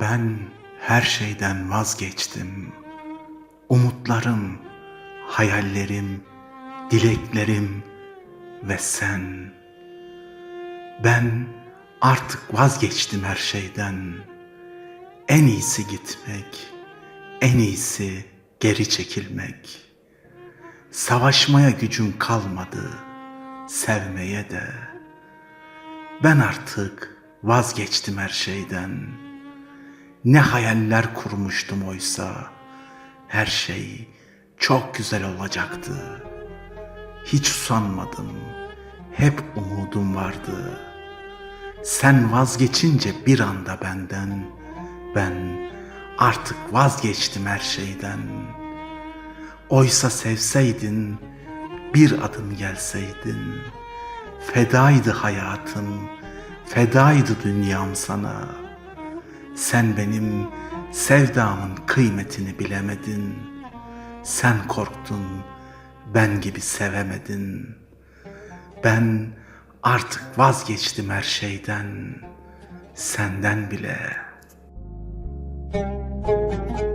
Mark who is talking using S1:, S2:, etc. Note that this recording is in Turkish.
S1: Ben her şeyden vazgeçtim. Umutlarım, hayallerim, dileklerim ve sen. Ben artık vazgeçtim her şeyden. En iyisi gitmek, en iyisi geri çekilmek. Savaşmaya gücüm kalmadı, sevmeye de. Ben artık vazgeçtim her şeyden. Ne hayaller kurmuştum oysa. Her şey çok güzel olacaktı. Hiç usanmadım. Hep umudum vardı. Sen vazgeçince bir anda benden ben artık vazgeçtim her şeyden. Oysa sevseydin bir adım gelseydin fedaydı hayatım, fedaydı dünyam sana. Sen benim sevdamın kıymetini bilemedin. Sen korktun, ben gibi sevemedin. Ben artık vazgeçtim her şeyden, senden bile. Müzik